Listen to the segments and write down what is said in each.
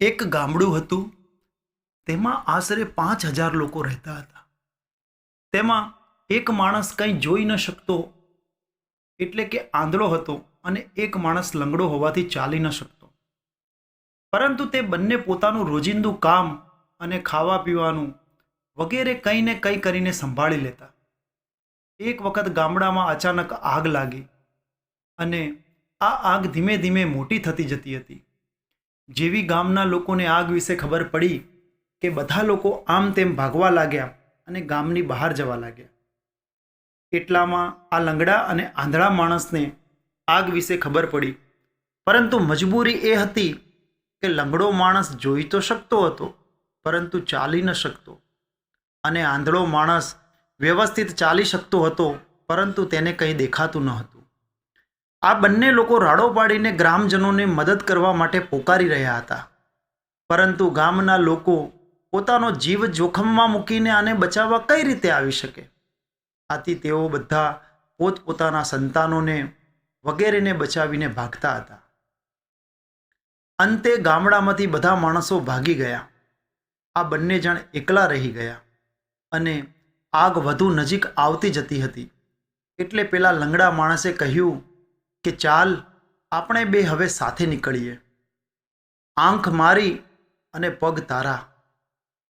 એક ગામડું હતું. તેમાં આશરે પાંચ હજાર લોકો રહેતા હતા. તેમાં એક માણસ કંઈ જોઈ ન શકતો, એટલે કે આંધળો હતો અને એક માણસ લંગડો હોવાથી ચાલી ન શકતો. પરંતુ તે બંને પોતાનું રોજિંદુ કામ અને ખાવા પીવાનું વગેરે કંઈ ને કંઈ કરીને સંભાળી લેતા. એક વખત ગામડામાં અચાનક આગ લાગી અને આ આગ ધીમે ધીમે મોટી થતી જતી હતી. જેવી ગામના લોકોને આગ વિશે ખબર પડી કે બધા લોકો આમ તેમ ભાગવા લાગ્યા અને ગામની બહાર જવા લાગ્યા. એટલામાં આ લંગડા અને આંધળા માણસને આગ વિશે ખબર પડી. પરંતુ મજબૂરી એ હતી કે લંગડો માણસ જોઈ તો શકતો હતો, પરંતુ ચાલી ન શકતો. અને આંધળો માણસ વ્યવસ્થિત ચાલી શકતો હતો, પરંતુ તેને કંઈ દેખાતું ન હતું. આ બંને લોકો રાડો પાડીને ગ્રામજનોને મદદ કરવા માટે પોકારી રહ્યા હતા. પરંતુ ગામના લોકો પોતાનો જીવ જોખમમાં મૂકીને આને બચાવવા કઈ રીતે આવી શકે? આથી તેઓ બધા પોતપોતાના સંતાનોને વગેરેને બચાવીને ભાગતા હતા. અંતે ગામડામાંથી બધા માણસો ભાગી ગયા. આ બંને જણ એકલા રહી ગયા અને આગ વધુ નજીક આવતી જતી હતી. એટલે પેલા લંગડા માણસે કહ્યું કે ચાલ, આપણે બે હવે સાથે નીકળીએ. આંખ મારી અને પગ તારા.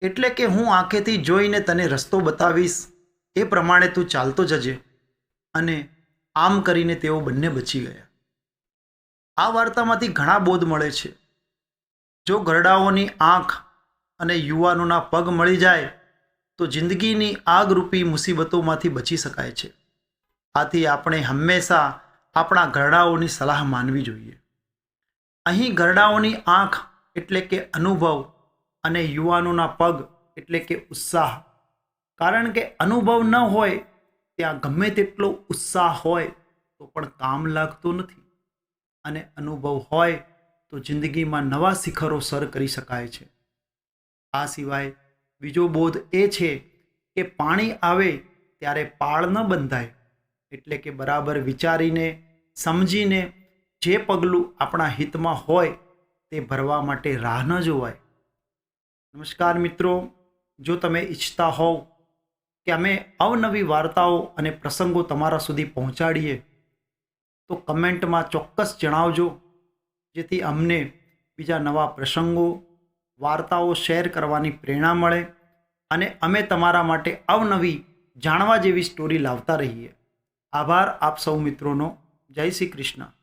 એટલે કે હું આંખેથી જોઈને તને રસ્તો બતાવીશ, એ પ્રમાણે તું ચાલતો જજે. અને આમ કરીને તેઓ બંને બચી ગયા. આ વાર્તામાંથી ઘણા બોધ મળે છે. જો ગરડાઓની આંખ અને યુવાનોના પગ મળી જાય, તો જિંદગીની આગરૂપી મુસીબતોમાંથી બચી શકાય છે. આથી આપણે હંમેશા આપણા ઘરડાઓની સલાહ માનવી જોઈએ. અહીં ગરડાઓની આંખ એટલે કે અનુભવ અને યુવાનોના પગ એટલે કે ઉત્સાહ. કારણ કે અનુભવ ન હોય, ત્યાં ગમે તેટલો ઉત્સાહ હોય તો પણ કામ લાગતો નથી. અને અનુભવ હોય તો જિંદગીમાં નવા શિખરો સર કરી શકાય છે. આ સિવાય બીજો બોધ એ છે કે પાણી આવે ત્યારે પાળ ન બંધાય, એટલે કે બરાબર વિચારીને સમજીને જે પગલું આપણા હિતમાં હોય તે ભરવા માટે રાહ ન જોવાય. નમસ્કાર મિત્રો, જો તમે ઈચ્છતા હોવ કે અમે અવનવી વાર્તાઓ અને પ્રસંગો તમારા સુધી પહોંચાડીએ, તો કમેન્ટમાં ચોક્કસ જણાવજો, જેથી અમને બીજા નવા પ્રસંગો, વાર્તાઓ શેર કરવાની પ્રેરણા મળે અને અમે તમારા માટે અવનવી, જાણવા જેવી સ્ટોરી લાવતા રહીએ. આભાર આપ સૌ મિત્રોનો. જય શ્રી કૃષ્ણ.